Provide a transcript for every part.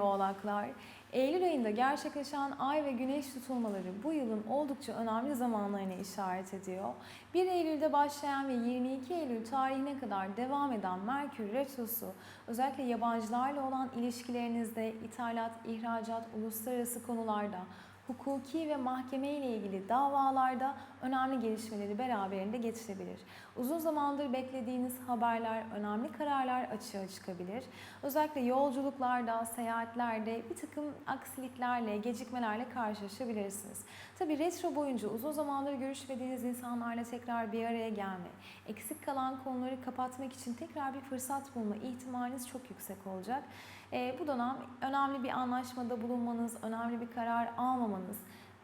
Oğlaklar, Eylül ayında gerçekleşen ay ve güneş tutulmaları bu yılın oldukça önemli zamanlarına işaret ediyor. 1 Eylül'de başlayan ve 22 Eylül tarihine kadar devam eden Merkür Retrosu özellikle yabancılarla olan ilişkilerinizde, ithalat, ihracat, uluslararası konularda, hukuki ve mahkeme ile ilgili davalarda önemli gelişmeleri beraberinde getirebilir. Uzun zamandır beklediğiniz haberler, önemli kararlar açığa çıkabilir. Özellikle yolculuklarda, seyahatlerde bir takım aksiliklerle, gecikmelerle karşılaşabilirsiniz. Tabii retro boyunca uzun zamandır görüşmediğiniz insanlarla tekrar bir araya gelme, eksik kalan konuları kapatmak için tekrar bir fırsat bulma ihtimaliniz çok yüksek olacak. Ee, bu dönem önemli bir anlaşmada bulunmanız, önemli bir karar almamanız,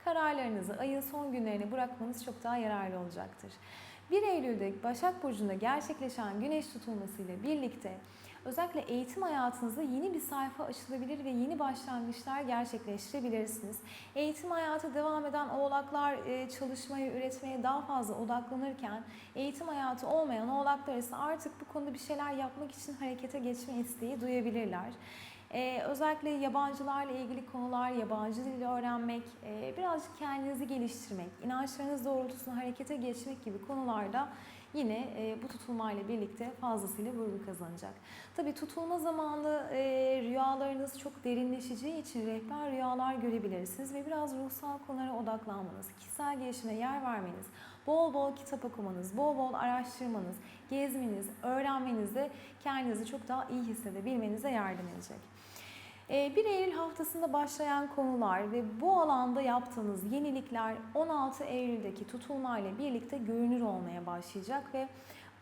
kararlarınızı ayın son günlerine bırakmanız çok daha yararlı olacaktır. 1 Eylül'de Başak Burcu'nda gerçekleşen güneş tutulması ile birlikte özellikle eğitim hayatınızda yeni bir sayfa açılabilir ve yeni başlangıçlar gerçekleştirebilirsiniz. Eğitim hayatı devam eden oğlaklar e, çalışmaya, üretmeye daha fazla odaklanırken eğitim hayatı olmayan oğlaklar ise artık bu konuda bir şeyler yapmak için harekete geçme isteği duyabilirler. Ee, özellikle yabancılarla ilgili konular, yabancı dili öğrenmek, e, birazcık kendinizi geliştirmek, inançlarınız doğrultusunda harekete geçmek gibi konularda yine e, bu tutulmayla birlikte fazlasıyla vurgu kazanacak. Tabii tutulma zamanı e, rüyalarınız çok derinleşeceği için rehber rüyalar görebilirsiniz ve biraz ruhsal konulara odaklanmanız, kişisel gelişime yer vermeniz, bol bol kitap okumanız, bol bol araştırmanız, gezmeniz, öğrenmeniz de kendinizi çok daha iyi hissedebilmenize yardım edecek. 1 Eylül haftasında başlayan konular ve bu alanda yaptığınız yenilikler 16 Eylül'deki tutulmayla birlikte görünür olmaya başlayacak ve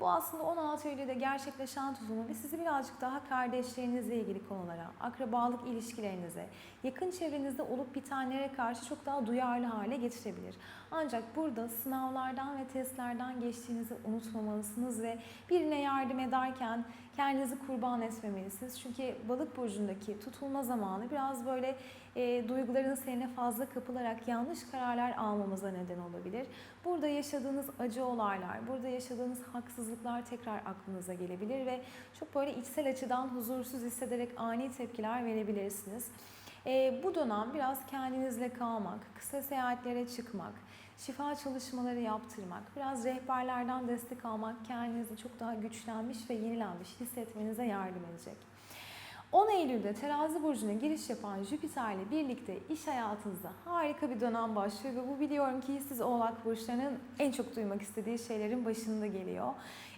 bu aslında 16 Eylül'de gerçekleşen tutulma ve sizi birazcık daha kardeşlerinizle ilgili konulara, akrabalık ilişkilerinize, yakın çevrenizde olup bitenlere karşı çok daha duyarlı hale getirebilir. Ancak burada sınavlardan ve testlerden geçtiğinizi unutmamalısınız ve birine yardım ederken kendinizi kurban etmemelisiniz. Çünkü balık burcundaki tutulma zamanı biraz böyle e, duyguların seninle fazla kapılarak yanlış kararlar almamıza neden olabilir. Burada yaşadığınız acı olaylar, burada yaşadığınız haksızlıklar tekrar aklınıza gelebilir ve çok böyle içsel açıdan huzursuz hissederek ani tepkiler verebilirsiniz. E, bu dönem biraz kendinizle kalmak, kısa seyahatlere çıkmak, şifa çalışmaları yaptırmak, biraz rehberlerden destek almak kendinizi çok daha güçlenmiş ve yenilenmiş hissetmenize yardım edecek. 10 Eylül'de Terazi burcuna giriş yapan Jüpiter ile birlikte iş hayatınızda harika bir dönem başlıyor ve bu biliyorum ki siz Oğlak burçlarının en çok duymak istediği şeylerin başında geliyor.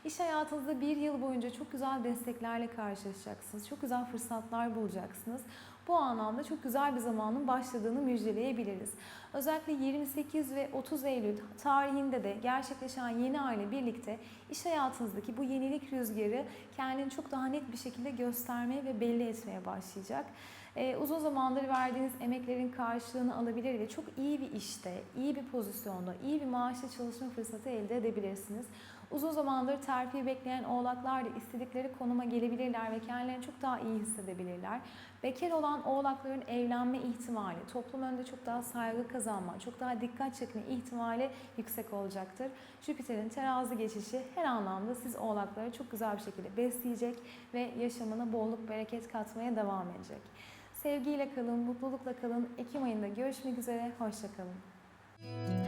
İş hayatınızda bir yıl boyunca çok güzel desteklerle karşılaşacaksınız. Çok güzel fırsatlar bulacaksınız. Bu anlamda çok güzel bir zamanın başladığını müjdeleyebiliriz. Özellikle 28 ve 30 Eylül tarihinde de gerçekleşen yeni ay ile birlikte iş hayatınızdaki bu yenilik rüzgarı kendini çok daha net bir şekilde göstermeye ve belli etmeye başlayacak. Ee, uzun zamandır verdiğiniz emeklerin karşılığını alabilir ve çok iyi bir işte, iyi bir pozisyonda, iyi bir maaşla çalışma fırsatı elde edebilirsiniz. Uzun zamandır terfi bekleyen oğlaklar da istedikleri konuma gelebilirler ve kendilerini çok daha iyi hissedebilirler. Bekar olan oğlakların evlenme ihtimali, toplum önünde çok daha saygı kazanma, çok daha dikkat çekme ihtimali yüksek olacaktır. Jüpiter'in terazi geçişi her anlamda siz oğlakları çok güzel bir şekilde besleyecek ve yaşamına bolluk bereket katmaya devam edecek. Sevgiyle kalın, mutlulukla kalın. Ekim ayında görüşmek üzere, hoşçakalın.